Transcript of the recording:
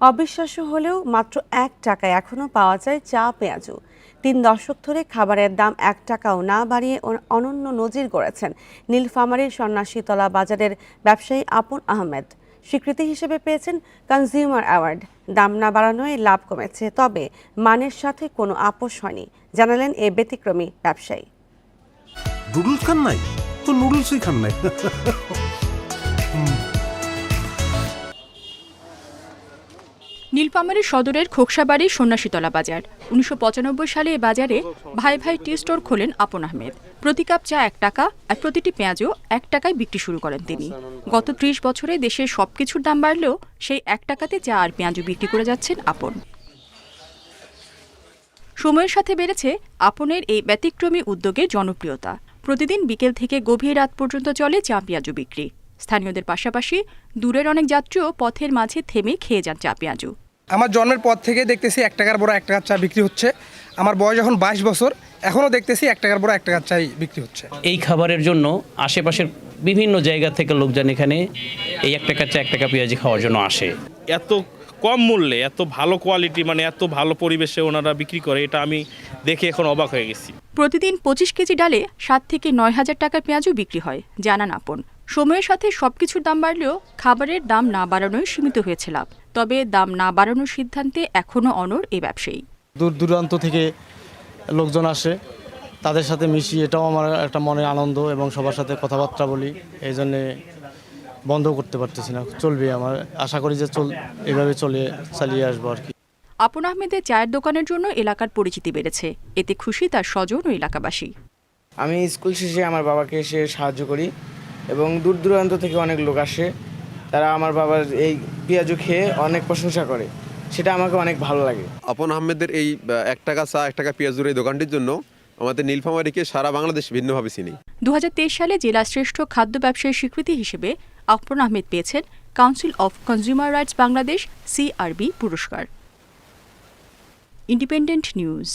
অবিশ্বাস্য হলেও মাত্র এক টাকায় এখনও পাওয়া যায় চা পেঁয়াজু তিন দশক ধরে খাবারের দাম এক টাকাও না বাড়িয়ে অনন্য নজির গড়েছেন নীলফামারীর সন্ন্যাসীতলা বাজারের ব্যবসায়ী আপন আহমেদ। স্বীকৃতি হিসেবে পেয়েছেন কনজিউমার অ্যাওয়ার্ড। দাম না বাড়ানোয় লাভ কমেছে, তবে মানের সাথে কোনো আপোষ হয়নি, জানালেন এ ব্যতিক্রমী ব্যবসায়ী। নুডলস খান নাই? তো নুডলসই খান নাই। নীলফামারী সদরের খোকসাবাড়ি সন্ন্যাসীতলা বাজার। উনিশশো পঁচানব্বই সালে এ বাজারে ভাই ভাই টি স্টোর খোলেন আপন আহমেদ। প্রতি কাপ চা এক টাকা আর প্রতিটি পেঁয়াজও এক টাকায় বিক্রি শুরু করেন তিনি। গত ত্রিশ বছরে দেশের সবকিছুর দাম বাড়লেও সেই এক টাকাতে চা আর পেঁয়াজও বিক্রি করে যাচ্ছেন আপন। সময়ের সাথে বেড়েছে আপনের এই ব্যতিক্রমী উদ্যোগের জনপ্রিয়তা। প্রতিদিন বিকেল থেকে গভীর রাত পর্যন্ত চলে চা পেঁয়াজু বিক্রি। স্থানীয়দের পাশাপাশি দূরের অনেক যাত্রীও পথের মাঝে থেমে খেয়ে যান চা পেঁয়াজু। আমার জন্মের পর থেকে দেখতেছি এক টাকার বড় এক টাকার চা বিক্রি হচ্ছে। আমার বয়স এখন বাইশ বছর এখনও দেখতেছি এক টাকার বড় এক টাকার চাই বিক্রি হচ্ছে। এই খাবারের জন্য আশেপাশের বিভিন্ন জায়গা থেকে লোকজন এখানে এই এক টাকা চা এক টাকা পেঁয়াজি খাওয়ার জন্য আসে। এত কম মূল্যে এত ভালো কোয়ালিটি মানে এত ভালো পরিবেশে ওনারা বিক্রি করে এটা আমি দেখে এখন অবাক হয়ে গেছি। প্রতিদিন পঁচিশ কেজি ডালে সাত থেকে নয় হাজার টাকার পেঁয়াজও বিক্রি হয় জানান আপন। সময়ের সাথে সবকিছুর দাম বাড়লেও খাবারের দাম না বাড়ানোই সীমিত হয়েছে লাভ। তবে দাম না বাড়ানোর সিদ্ধান্তে এখনও অনর এই ব্যবসায়ী। দূর দূরান্ত থেকে লোকজন আসে। তাদের সাথে মিশি এটাও আমার একটা মনে আনন্দ এবং সবার সাথে কথাবার্তা বলি। এই জন্যে বন্ধ করতে পারতেছি না। চলবে আমার। আশা করি যে চল এভাবে চলে চালিয়ে আসব আর কি। আপন আহমেদের চায়ের দোকানের জন্য এলাকার পরিচিতি বেড়েছে। এতে খুশি তার স্বজন ও এলাকাবাসী। আমি স্কুল শেষে আমার বাবাকে এসে সাহায্য করি। এবং দূর দূরান্ত থেকে অনেক লোক আসে। তারা আমার বাবার এই পেঁয়াজু খেয়ে অনেক প্রশংসা করে। সেটা আমাকে অনেক ভালো লাগে। আপন আহমেদের এই এক টাকা চা এক টাকা পেঁয়াজুর এই দোকানটির জন্য আমাদের নীলফামারীকে সারা বাংলাদেশ ভিন্নভাবে চিনি। দু হাজার তেইশ সালে জেলা শ্রেষ্ঠ খাদ্য ব্যবসায়ী স্বীকৃতি হিসেবে আপন আহমেদ পেয়েছেন council of consumer rights Bangladesh CRB পুরস্কার। Independent News.